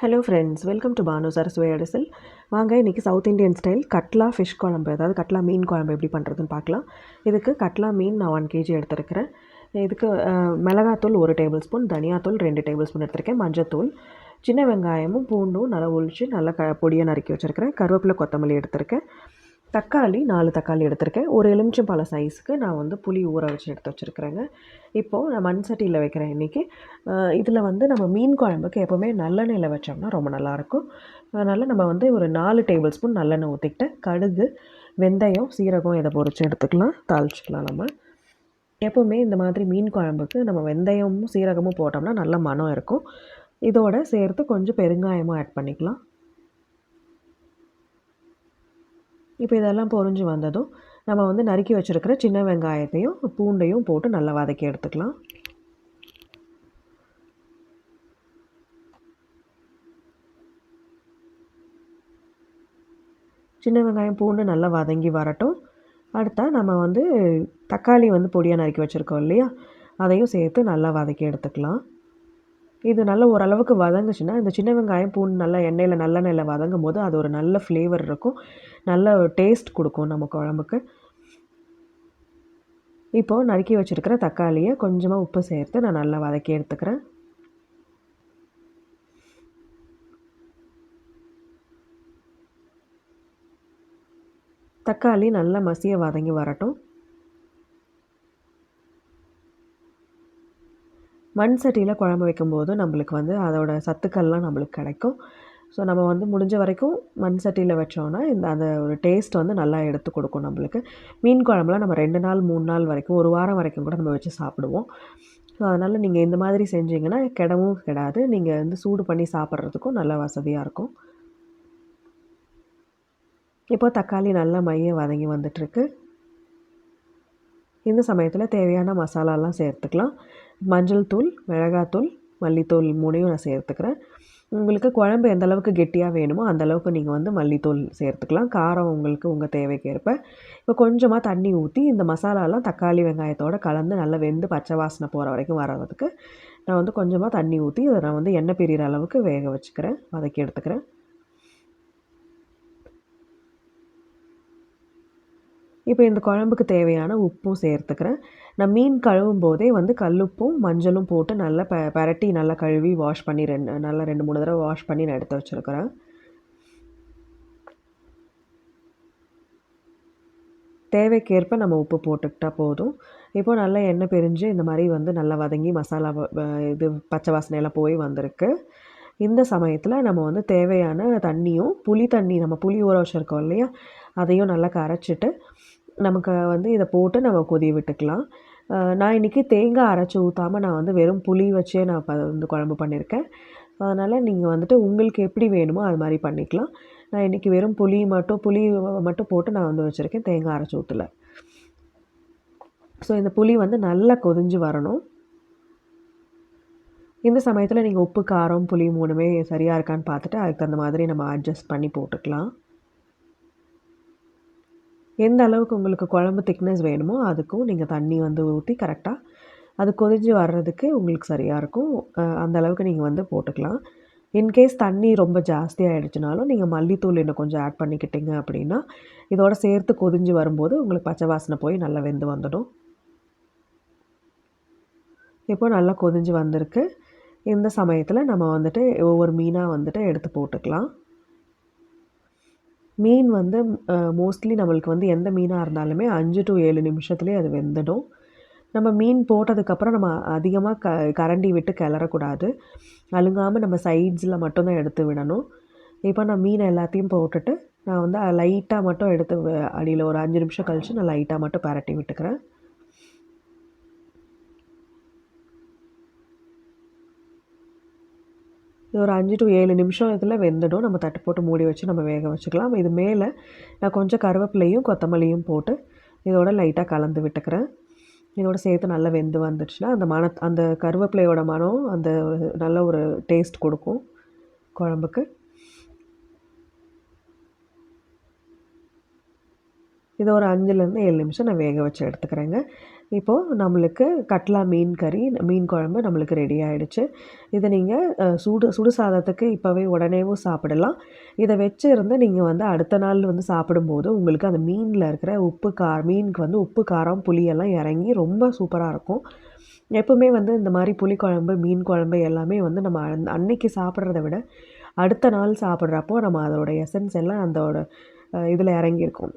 Hello friends welcome to Banu Saraswathi அடிசல் வாங்க இன்றைக்கி south Indian style Katla fish குழம்பு அதாவது கட்லா மீன் குழம்பு எப்படி பண்ணுறதுன்னு பார்க்கலாம். இதுக்கு கட்லா மீன் நான் ஒன் கேஜி எடுத்துருக்கிறேன். இதுக்கு மிளகாத்தூள் ஒரு டேபிள் ஸ்பூன் தனியாத்தூள் ரெண்டு டேபிள் ஸ்பூன் எடுத்திருக்கேன் மஞ்சத்தூள். சின்ன வெங்காயமும் பூண்டும் நல்லா ஒழிச்சு நல்லா க பொடியாக நறுக்கி வச்சுருக்கிறேன். கருவேப்பிலை கொத்தமல்லி எடுத்திருக்கேன். தக்காளி நாலு தக்காளி எடுத்திருக்கேன். ஒரு எலுமிச்சம்பழ சைஸுக்கு நான் வந்து புளி ஊற வச்சு எடுத்து வச்சுருக்கிறேங்க. இப்போது நான் மண் சட்டியில் வைக்கிறேன் இன்றைக்கி இதில் வந்து நம்ம மீன் குழம்புக்கு எப்போவுமே நல்லெண்ணெயில் வச்சோம்னா ரொம்ப நல்லாயிருக்கும். அதனால் நம்ம வந்து ஒரு நாலு டேபிள் ஸ்பூன் நல்லெண்ணெய் ஊற்றிக்கிட்டு கடுகு வெந்தயம் சீரகம் இதை பொறிச்சு எடுத்துக்கலாம். தாளிச்சிக்கலாம் நம்ம. எப்போவுமே இந்த மாதிரி மீன் குழம்புக்கு நம்ம வெந்தயமும் சீரகமும் போட்டோம்னா நல்ல மனம் இருக்கும். இதோட சேர்த்து கொஞ்சம் பெருங்காயமும் ஆட் பண்ணிக்கலாம். இப்போ இதெல்லாம் பொறிஞ்சு வந்ததும் நம்ம வந்து நறுக்கி வச்சுருக்கிற சின்ன வெங்காயத்தையும் பூண்டையும் போட்டு நல்லா வதக்கி எடுத்துக்கலாம். சின்ன வெங்காயம் பூண்டு நல்லா வதங்கி வரட்டும். அடுத்தா நம்ம வந்து தக்காளி வந்து பொடியாக நறுக்கி வச்சுருக்கோம் இல்லையா? அதையும் சேர்த்து நல்லா வதக்கி எடுத்துக்கலாம். இது நல்லா ஓரளவுக்கு வதங்குச்சுன்னா இந்த சின்ன வெங்காயம் பூண்டு நல்லா எண்ணெயில் நல்லெண்ணெயில் வதங்கும் போது அது ஒரு நல்ல ஃப்ளேவர் இருக்கும். நல்ல டேஸ்ட் கொடுக்கும் நம்ம குழம்புக்கு. இப்போது நறுக்கி வச்சுருக்கிற தக்காளியை கொஞ்சமாக உப்பு சேர்த்து நான் நல்லா வதக்கி எடுத்துக்கிறேன். தக்காளி நல்லா மசிய வதங்கி வரட்டும். மண் சட்டியில் குழம்பு வைக்கும்போது நம்மளுக்கு வந்து அதோட சத்துக்கள்லாம் நம்மளுக்கு கிடைக்கும். ஸோ நம்ம வந்து முடிஞ்ச வரைக்கும் மண் சட்டியில் வச்சோன்னா இந்த அந்த ஒரு டேஸ்ட் வந்து நல்லா எடுத்து கொடுக்கும் நம்மளுக்கு. மீன் குழம்புலாம் நம்ம ரெண்டு நாள் மூணு நாள் வரைக்கும் ஒரு வாரம் வரைக்கும் கூட நம்ம வச்சு சாப்பிடுவோம். ஸோ அதனால் நீங்கள் இந்த மாதிரி செஞ்சீங்கன்னா கிடவும் கிடாது. நீங்கள் வந்து சூடு பண்ணி சாப்பிட்றதுக்கும் நல்லா வசதியாக இருக்கும். இப்போ தக்காளி நல்லா மைய வதங்கி வந்துட்டுருக்கு. இந்த சமயத்தில் தேவையான மசாலாலாம் சேர்த்துக்கலாம். மஞ்சள் தூள் மிளகாத்தூள் மல்லித்தூள் மூணையும் நான் சேர்த்துக்கிறேன். உங்களுக்கு குழம்பு எந்த அளவுக்கு கெட்டியாக வேணுமோ அந்த அளவுக்கு நீங்கள் வந்து மல்லித்தூள் சேர்த்துக்கலாம். காரம் உங்களுக்கு உங்கள் தேவைக்கேற்ப. இப்போ கொஞ்சமாக தண்ணி ஊற்றி இந்த மசாலாலாம் தக்காளி வெங்காயத்தோடு கலந்து நல்லா வெந்து பச்சை வாசனை போகிற வரைக்கும் வரதுக்கு நான் வந்து கொஞ்சமாக தண்ணி ஊற்றி அதை நான் வந்து எண்ணெய் பிரிகிற அளவுக்கு வேக வச்சுக்கிறேன். வதக்கி எடுத்துக்கிறேன். இப்போ இந்த குழம்புக்கு தேவையான உப்பும் சேர்த்துக்கிறேன். நான் மீன் கழுவும் போதே வந்து கல்லுப்பும் மஞ்சளும் போட்டு நல்லா ப பரட்டி நல்லா கழுவி வாஷ் பண்ணி ரெண்டு நல்லா ரெண்டு மூணு தடவை வாஷ் பண்ணி நான் எடுத்து வச்சுருக்கிறேன். தேவைக்கேற்ப நம்ம உப்பு போட்டுக்கிட்டால் போதும். இப்போ நல்லா எண்ணெய் பிரிஞ்சு இந்த மாதிரி வந்து நல்லா வதங்கி மசாலா இது பச்சை வாசனையெல்லாம் போய் வந்திருக்கு. இந்த சமயத்தில் நம்ம வந்து தேவையான தண்ணியும் புளி தண்ணி நம்ம புளி ஊற வச்சுருக்கோம் இல்லையா? அதையும் நல்லா கரைச்சிட்டு நமக்கு வந்து இதை போட்டு நம்ம கொதி விட்டுக்கலாம். நான் இன்றைக்கி தேங்காய் அரைச்சி ஊற்றாமல் நான் வந்து வெறும் புளி வச்சே நான் வந்து குழம்பு பண்ணியிருக்கேன் அதனால் நீங்கள் வந்துட்டு உங்களுக்கு எப்படி வேணுமோ அது மாதிரி பண்ணிக்கலாம். நான் இன்றைக்கி வெறும் புளி மட்டும் புளி மட்டும் போட்டு நான் வந்து வச்சுருக்கேன் தேங்காய் அரைச்சி ஊற்றல ஸோ இந்த புளி வந்து நல்லா கொதிஞ்சு வரணும். இந்த சமயத்தில் நீங்கள் உப்பு காரம் புளி மூணுமே சரியாக இருக்கான்னு பார்த்துட்டு அதுக்கு தகுந்த மாதிரி நம்ம அட்ஜஸ்ட் பண்ணி போட்டுக்கலாம். எந்த அளவுக்கு உங்களுக்கு குழம்பு திக்னஸ் வேணுமோ அதுக்கும் நீங்கள் தண்ணி வந்து ஊற்றி கரெக்டாக அது கொதிஞ்சு வர்றதுக்கு உங்களுக்கு சரியாக இருக்கும். அந்த அளவுக்கு நீங்கள் வந்து போட்டுக்கலாம். இன்கேஸ் தண்ணி ரொம்ப ஜாஸ்தி ஆகிடுச்சுனாலும் நீங்கள் மல்லித்தூள் இன்னும் கொஞ்சம் ஆட் பண்ணிக்கிட்டீங்க அப்படின்னா இதோட சேர்த்து கொதிஞ்சு வரும்போது உங்களுக்கு பச்சை வாசனை போய் நல்லா வெந்து வந்துடும். இப்போ நல்லா கொதிஞ்சு வந்திருக்கு. இந்த சமயத்தில் நம்ம வந்துட்டு ஒவ்வொரு மீனாக வந்துட்டு எடுத்து போட்டுக்கலாம். மீன் வந்து மோஸ்ட்லி நம்மளுக்கு வந்து எந்த மீனாக இருந்தாலுமே அஞ்சு டு ஏழு நிமிஷத்துலேயே அது வெந்துடும். நம்ம மீன் போட்டதுக்கப்புறம் நம்ம அதிகமாக க கரண்டி விட்டு கிளறக்கூடாது. அழுங்காமல் நம்ம சைட்ஸில் மட்டும்தான் எடுத்து விடணும். இப்போ நான் மீன் எல்லாத்தையும் போட்டுட்டு நான் வந்து லைட்டாக மட்டும் எடுத்து அடியில் ஒரு அஞ்சு நிமிஷம் கழித்து நான் லைட்டாக மட்டும் பரட்டி விட்டுக்கிறேன். இது ஒரு அஞ்சு டு ஏழு நிமிஷம் இதில் வெந்துடும். நம்ம தட்டு போட்டு மூடி வச்சு நம்ம வேக வச்சுக்கலாம். இது மேலே நான் கொஞ்சம் கருவேப்பிலையும் கொத்தமல்லியும் போட்டு இதோட லைட்டாக கலந்து விட்டுக்கிறேன். இதோட சேர்த்து நல்லா வெந்து வந்துடுச்சுன்னா அந்த மன அந்த கருவேப்பிலையோட மனம் அந்த ஒரு நல்ல ஒரு டேஸ்ட் கொடுக்கும் குழம்புக்கு. இதை ஒரு அஞ்சுலேருந்து ஏழு நிமிஷம் நான் வேக வச்சு எடுத்துக்கிறேங்க. இப்போது நம்மளுக்கு கட்லா மீன் கறி மீன் குழம்பு நம்மளுக்கு ரெடி ஆகிடுச்சு இதை நீங்கள் சுடு சுடு சாதத்துக்கு இப்போவே உடனேவும் சாப்பிடலாம். இதை வச்சு இருந்து நீங்கள் வந்து அடுத்த நாள் வந்து சாப்பிடும்போது உங்களுக்கு அந்த மீனில் இருக்கிற உப்பு கார் மீனுக்கு வந்து உப்பு காரம் புளியெல்லாம் இறங்கி ரொம்ப சூப்பராக இருக்கும். எப்போவுமே வந்து இந்த மாதிரி புளிக்குழம்பு மீன் குழம்பு எல்லாமே வந்து நம்ம அன்னைக்கு சாப்பிட்றத விட அடுத்த நாள் சாப்பிட்றப்போ நம்ம அதோட எசன்ஸ் எல்லாம் அதோட இதில் இறங்கியிருக்கும்.